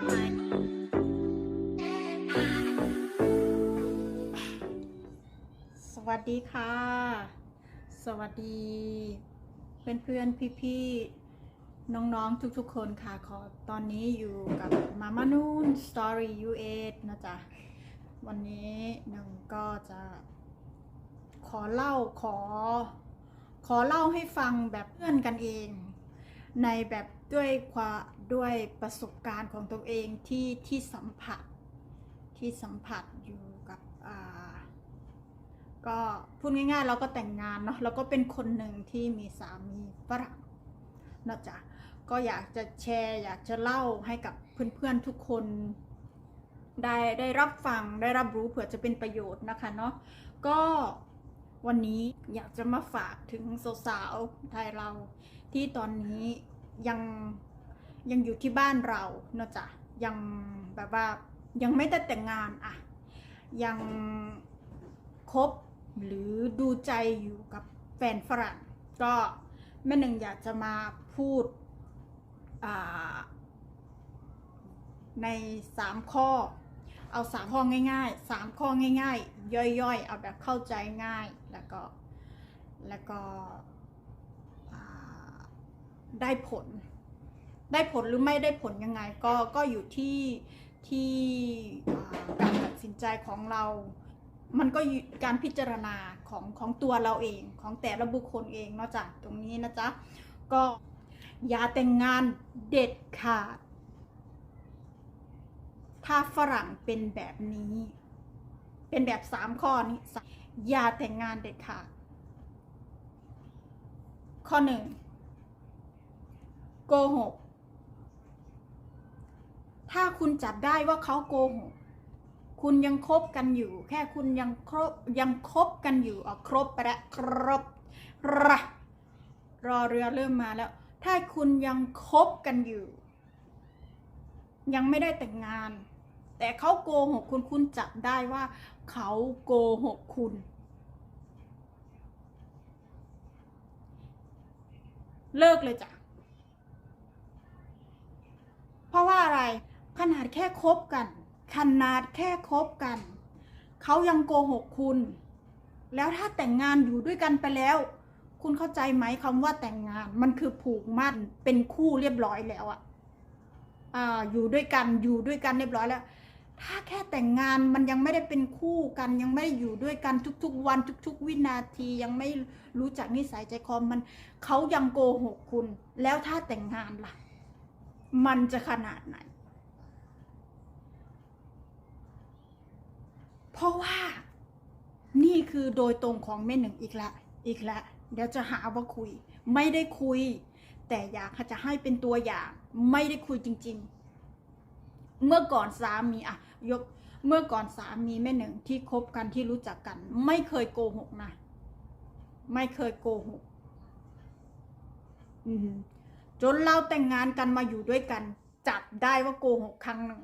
สวัสดีค่ะ สวัสดีเพื่อนๆพี่ๆน้อง ๆ ทุกๆ คนค่ะ ขอตอนนี้อยู่กับมามานูน Story U8 นะจ๊ะ วันนี้หนึ่งก็จะ ขอเล่าขอ ขอเล่าให้ฟังแบบเพื่อนกันเอง ในแบบด้วยความด้วยประสบการณ์ของตัวเองที่ที่สัมผัสที่สัมผัสอยู่กับอ่าก็พูดง่ายๆเราก็แต่งงานเนาะเราก็เป็นคนหนึ่งที่มีสามีฝรั่งนะจ๊ะก็อยากจะแชร์ อยากจะเล่าให้กับเพื่อนๆทุกคนได้ได้รับฟังได้รับรู้เผื่อจะเป็นประโยชน์นะคะเนาะก็วันนี้อยากจะมาฝากถึงสาวๆไทยเรา ที่ตอนนี้ยังยังอยู่ที่บ้านเราเนอะจ๊ะยังแบบว่ายังไม่ได้แต่งงานอะยังคบหรือดูใจอยู่กับแฟนฝรั่งก็แม่หนึ่งอยากจะมาพูดในสามข้อ เอาสามข้อง่ายๆสามข้อง่าย ๆ ย่อยๆ เอาแบบเข้าใจง่ายแล้วก็แล้วก็ ได้ผล ได้ผลหรือไม่ได้ผลยังไงก็ก็อยู่ที่ที่การตัดสินใจของเรา มันก็การพิจารณาของของตัวเราเองของแต่ละบุคคลเองเนอกจากตรงนี้นะจ๊ะก็อย่าแต่งงานเด็ดขาด ถ้าฝรั่งเป็นแบบนี้ เป็นแบบสามข้อนี้สามอย่าแต่งงานเด็ดขาด ข้อหนึ่ง โกหก ถ้าคุณจับได้ว่าเขาโกหก คุณยังคบกันอยู่ แค่คุณยังครบยังคบกันอยู่อะครบไปแล้วครบระรอเรือเริ่มมาแล้ว ถ้าคุณยังคบกันอยู่ ยังไม่ได้แต่งงาน แต่เขาโกหกคุณคุณจับได้ว่าเขาโกหกคุณ เลิกเลยจ้ะ เพราะว่าอะไรขนาดแค่คบกัน ขนาดแค่คบกัน เขายังโกหกคุณ แล้วถ้าแต่งงานอยู่ด้วยกันไปแล้ว คุณเข้าใจไหมคำว่าแต่งงานมันคือผูกมั่นเป็นคู่เรียบร้อยแล้วอะอ่าอยู่ด้วยกันอยู่ด้วยกันเรียบร้อยแล้ว ถ้าแค่แต่งงานมันยังไม่ได้เป็นคู่กัน ยังไม่ได้อยู่ด้วยกันทุกๆ วันทุก ๆ วินาทียังไม่รู้จักนิสัยใจคอมันเขายังโกหกคุณ แล้วถ้าแต่งงานล่ะ มันจะขนาดไหน เพราะว่านี่คือโดยตรงของแม่หนึ่งอีกแล้วอีกแล้วเดี๋ยวจะหาว่าคุย ไม่ได้คุย แต่อยากจะให้เป็นตัวอย่าง ไม่ได้คุยจริง ๆ เมื่อก่อนสามีอะยกเมื่อก่อนสามีแม่หนึ่งที่คบกันที่รู้จักกัน ไม่เคยโกหกนะ ไม่เคยโกหกอืม จนเราแต่งงานกันมาอยู่ด้วยกัน จับได้ว่าโกหกครั้งหนึ่ง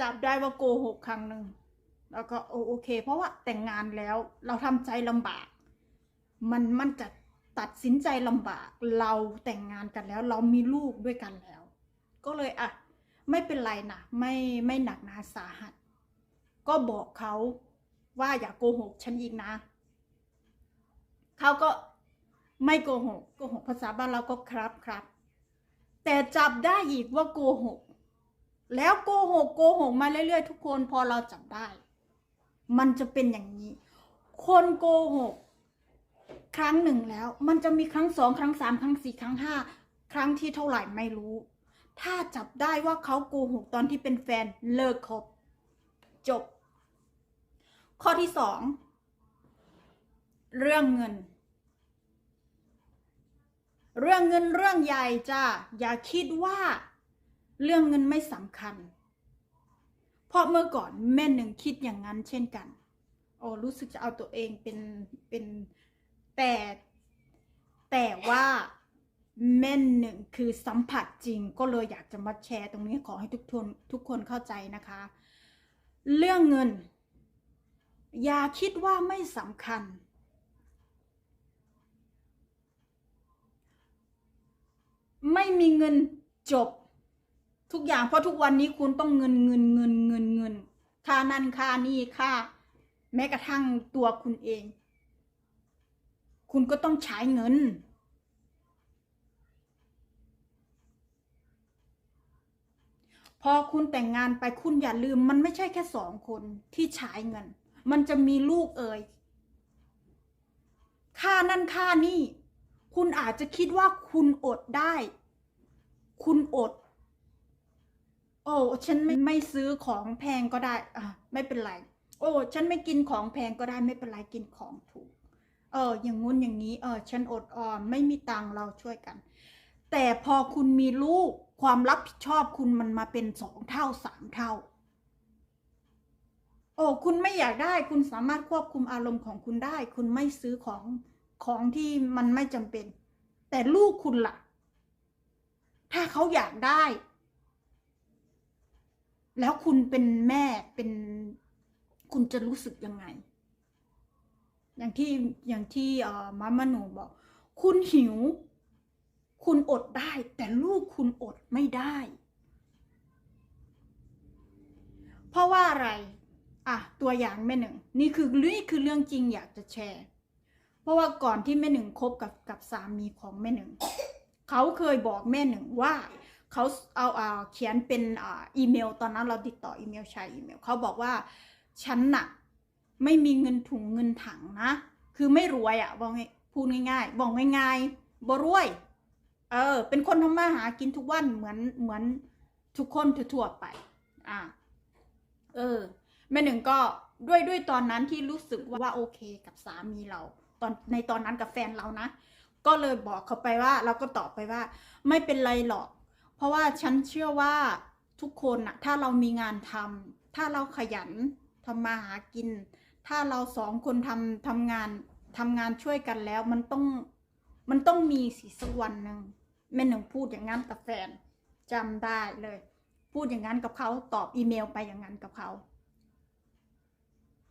จับได้ว่าโกหกครั้งหนึ่งแล้วก็โอเค เพราะว่าแต่งงานแล้วเราทำใจลำบาก มันมันจะตัดสินใจลำบาก เราแต่งงานกันแล้ว เรามีลูกด้วยกันแล้ว ก็เลยอะไม่เป็นไรนะไม่ไม่หนักหนาสาหัส ก็บอกเขาว่าอย่าโกหกฉันอีกนะ เขาก็ ไม่โกหกโกหกภาษาบ้านเราก็ครับครับ แต่จับได้อีกว่าโกหก แล้วโกหกโกหกมาเรื่อยๆ ทุกคนพอเราจับได้ มันจะเป็นอย่างนี้ คนโกหกครั้งหนึ่งแล้ว มันจะมีครั้งสองครั้งสามครั้งสี่ครั้งห้าครั้งที่เท่าไหร่ไม่รู้ ถ้าจับได้ว่าเขาโกหกตอนที่เป็นแฟนเลิกคบจบ ข้อที่สองเรื่องเงิน เรื่องเงินเรื่องใหญ่จ้าอย่าคิดว่า เรื่องเงินไม่สำคัญ เพราะเมื่อก่อนแม่หนึ่งคิดอย่างนั้นเช่นกันโอ้รู้สึกจะเอาตัวเองเป็นเป็นแต่แต่ว่าแม่หนึ่งคือสัมผัสจริงก็เลยอยากจะมาแชร์ตรงนี้ขอให้ทุกคนทุกคนเข้าใจนะคะ เรื่องเงิน อย่าคิดว่าไม่สำคัญ ไม่มีเงินจบ ทุกอย่างเพราะทุกวันนี้คุณต้องเงินเงินเงินเงินเงินค่านั่นค่านี่ค่า แม้กระทั่งตัวคุณเอง คุณก็ต้องใช้เงิน พอคุณแต่งงานไปคุณอย่าลืม มันไม่ใช่แค่สองคนที่ใช้เงิน มันจะมีลูกเอ่ยค่านั่นค่านี่ คุณอาจจะคิดว่าคุณอดได้ คุณอด โอ้ฉันไม่ไม่ซื้อของแพงก็ได้ อะ ไม่เป็นไร โอ้ฉันไม่กินของแพงก็ได้ไม่เป็นไรกินของถูก เออ อย่างงู้นอย่างนี้ เออ ฉันอดออมไม่มีตังเราช่วยกัน แต่พอคุณมีลูกความรับผิดชอบคุณมันมาเป็นสองเท่าสามเท่า โอ้คุณไม่อยากได้ คุณสามารถควบคุมอารมณ์ของคุณได้ คุณไม่ซื้อของของที่มันไม่จำเป็น แต่ลูกคุณล่ะ ถ้าเขาอยากได้ แล้วคุณเป็นแม่เป็นคุณจะรู้สึกยังไง อย่างที่อย่างที่เอ่อมามาหนูบอก คุณหิว คุณอดได้ แต่ลูกคุณอดไม่ได้ เพราะว่าอะไร อะ ตัวอย่างแม่หนึ่ง นี่คือนี่คือเรื่องจริงอยากจะแชร์ เพราะว่าก่อนที่แม่หนึ่งคบกับกับสามีของแม่หนึ่ง เขาเคยบอกแม่หนึ่งว่าเขาเอาเขียนเป็นอีเมล ตอนนั้นเราติดต่ออีเมลใช้อีเมลเขาบอกว่าฉันน่ะไม่มีเงินถุงเงินถังนะ คือไม่รวยอะ่ะบอกพูดง่ายๆ บอกง่ายๆบ่รวย เออ เป็นคนทำมาหากินทุกวันเหมือนเหมือนทุกคนทั่วไป อ่าเออแม่หนึ่งก็ด้วยด้วยตอนนั้นที่รู้สึกว่าโอเคกับสามีเรา ตอนในตอนนั้นกับแฟนเรานะ ก็เลยบอกเขาไปว่า เราก็ตอบไปว่า ไม่เป็นไรหรอก เพราะว่าฉันเชื่อว่าทุกคนอะถ้าเรามีงานทำถ้าเราขยันทำมาหากิน ถ้าเราสองคนทำทำงานทำงานช่วยกันแล้วมันต้องมันต้องมีสิสักวันหนึ่งแม่หนึ่งพูดอย่างนั้นกับแฟนจำได้เลย พูดอย่างนั้นกับเขาตอบอีเมลไปอย่างนั้นกับเขา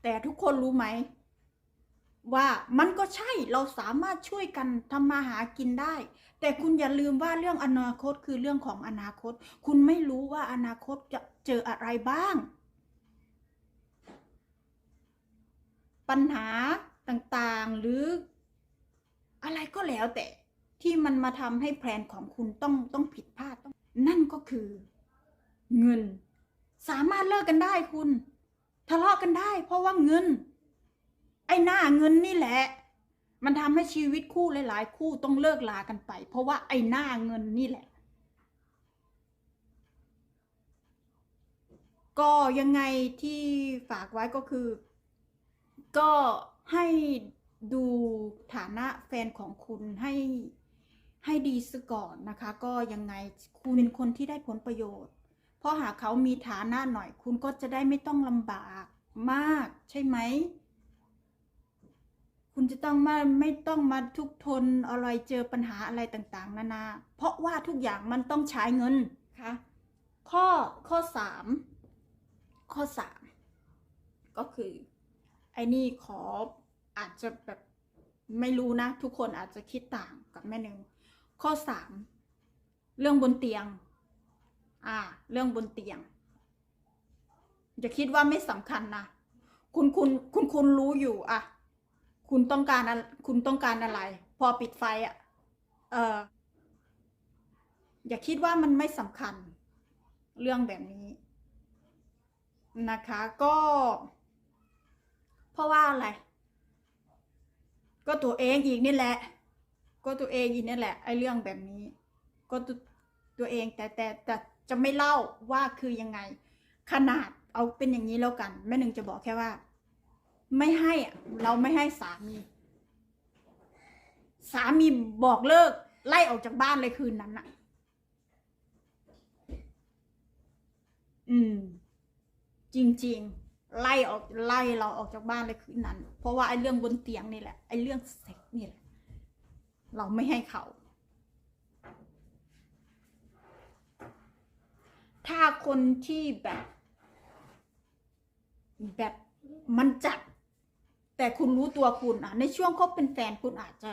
แต่ทุกคนรู้ไหม ว่ามันก็ใช่เราสามารถช่วยกันทำมาหากินได้ แต่คุณอย่าลืมว่าเรื่องอนาคตคือเรื่องของอนาคต คุณไม่รู้ว่าอนาคตจะเจออะไรบ้าง ปัญหาต่างๆหรืออะไรก็แล้วแต่ที่มันมาทำให้แพลนของคุณต้องต้องผิดพลาด นั่นก็คือ เงิน สามารถเลิกกันได้คุณ ทะเลาะกันได้ เพราะว่าเงิน ไอ้หน้าเงินนี่แหละ มันทำให้ชีวิตคู่หลายๆ คู่ต้องเลิกลากันไป เพราะว่าไอ้หน้าเงินนี่แหละ ก็ยังไงที่ฝากไว้ก็คือ ก็ให้ดูฐานะแฟนของคุณให้ให้ดีซะก่อนนะคะ ก็ยังไงคุณเป็นคนที่ได้ผลประโยชน์ เพราะหากเขามีฐานะหน่อยคุณก็จะได้ไม่ต้องลำบากมากใช่ไหม คุณจะต้องมาไม่ต้องมาทุกข์ทนอะไรเจอปัญหาอะไรต่างๆ นานา เพราะว่าทุกอย่างมันต้องใช้เงินค่ะข้อข้อสามข้อสามก็คือ ไอ้นี่ขออาจจะแบบไม่รู้นะ ทุกคนอาจจะคิดต่างกับแม่หนึ่งข้อสามเรื่องบนเตียง อ่า เรื่องบนเตียงอย่าคิดว่าไม่สำคัญนะคุณคุณคุณคุณรู้อยู่อะ คุณต้องการคุณต้องการอะไร พอปิดไฟอะเอออย่าคิดว่ามันไม่สำคัญเรื่องแบบนี้นะคะก็ เพราะว่าอะไร ก็ตัวเองอีกนี่แหละ ก็ตัวเองอีกนี่แหละไอ้เรื่องแบบนี้ ก็ตัวตัวเองแต่แต่แต่จะไม่เล่าว่าคือยังไง ขนาดเอาเป็นอย่างนี้แล้วกันแม่หนึ่งจะบอกแค่ว่า ไม่ให้เราไม่ให้สามี สามีบอกเลิก ไล่ออกจากบ้านเลยคืนนั้นน่ะ อืม จริง ๆ ไล่ออกไล่เราออกจากบ้านเลยคืนนั้น เพราะว่าไอ้เรื่องบนเตียงนี่แหละไอ้เรื่องเซ็กนี่แหละ เราไม่ให้เขา ถ้าคนที่แบบแบบมันจัด แต่คุณรู้ตัวคุณอะ ในช่วงคบเป็นแฟนคุณอาจจะ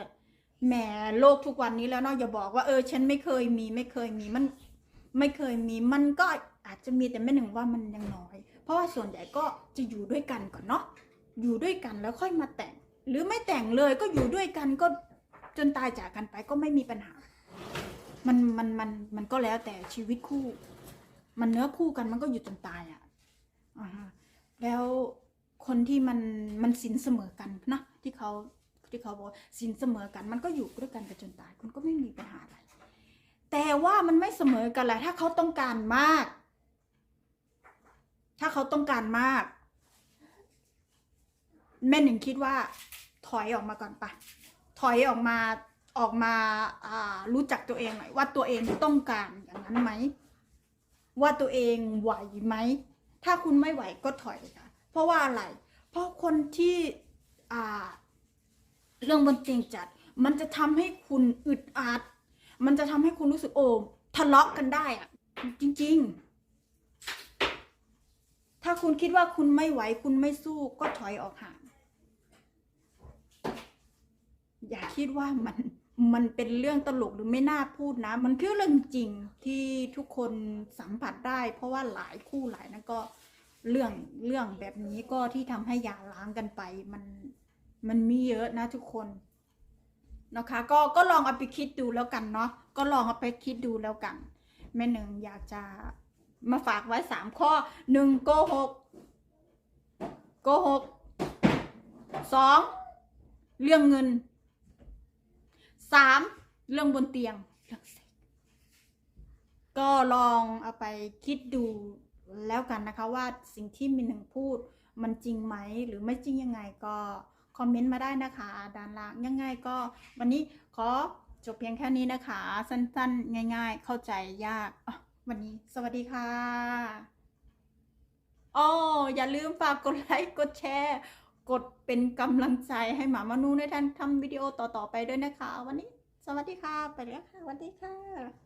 แหมโลกทุกวันนี้แล้วเนาะอย่าบอกว่าเออ ฉันไม่เคยมีไม่เคยมีมัน ไม่เคยมีมันก็อาจจะมีแต่ไม่หนึ่งว่ามันยังน้อย เพราะว่าส่วนใหญ่ก็จะอยู่ด้วยกันก่อนเนาะอยู่ด้วยกันแล้วค่อยมาแต่ง หรือไม่แต่งเลยก็อยู่ด้วยกันก็จนตายจากกันไปก็ไม่มีปัญหา มันมันมันมันก็แล้วแต่ชีวิตคู่ มันเนื้อคู่กันมันก็อยู่จนตายอะ่ะอ่า คนที่มันมันสินเสมอกันนะที่เขาที่เขาบอกสินเสมอกัน มันก็อยู่ด้วยกันไปจนตายคุณก็ไม่มีปัญหาอะไรแต่ว่ามันไม่เสมอกันแหละถ้าเขาต้องการมาก ถ้าเขาต้องการมาก แม่หนึ่งคิดว่า ถอยออกมาก่อนปะถอยออกมาออกมาารู้จักตัวเองหน่อยว่าตัวเองต้องการอย่างนั้นไหมว่าตัวเองไหวไหมถ้าคุณไม่ไหวก็ถอยค่ะ เพราะว่าอะไร เพราะคนที่เรื่องบนเตียงจัด มันจะทำให้คุณอึดอัด มันจะทำให้คุณรู้สึกโอ้ทะเลาะกันได้อะจริง ๆ ถ้าคุณคิดว่าคุณไม่ไหวคุณไม่สู้ก็ถอยออกห่าง อย่าคิดว่ามันมันเป็นเรื่องตลกหรือไม่น่าพูดนะ มันคือเรื่องจริงที่ทุกคนสัมผัสได้ เพราะว่าหลายคู่หลายนั้นก็ เรื่องเรื่องแบบนี้ก็ที่ทำให้หย่าร้างกันไป มันมันมีเยอะนะทุกคนนะคะ ก็ก็ลองเอาไปคิดดูแล้วกันเนาะก็ลองเอาไปคิดดูแล้วกัน แม่หนึ่งอยากจะมาฝากไว้สามข้อหนึ่งโกหกโกหกสองเรื่องเงินสามเรื่องบนเตียงเรื่องเซ็กก็ลองเอาไปคิดดู แล้วกันนะคะว่าสิ่งที่มีหนึ่งพูดมันจริงไหมหรือไม่จริงยังไงก็คอมเมนต์มาได้นะคะด้านล่างยังไงก็วันนี้ขอจบเพียงแค่นี้นะคะ สั้นๆ ง่าย ๆ เข้าใจยากวันนี้ สวัสดีค่ะอ๋ออย่าลืมฝากกดไลค์กดแชร์ กดเป็นกำลังใจให้หมามานูในการทำวิดีโอต่อๆไปด้วยนะคะ วันนี้ สวัสดีค่ะ ไปแล้วค่ะสวัสดีค่ะ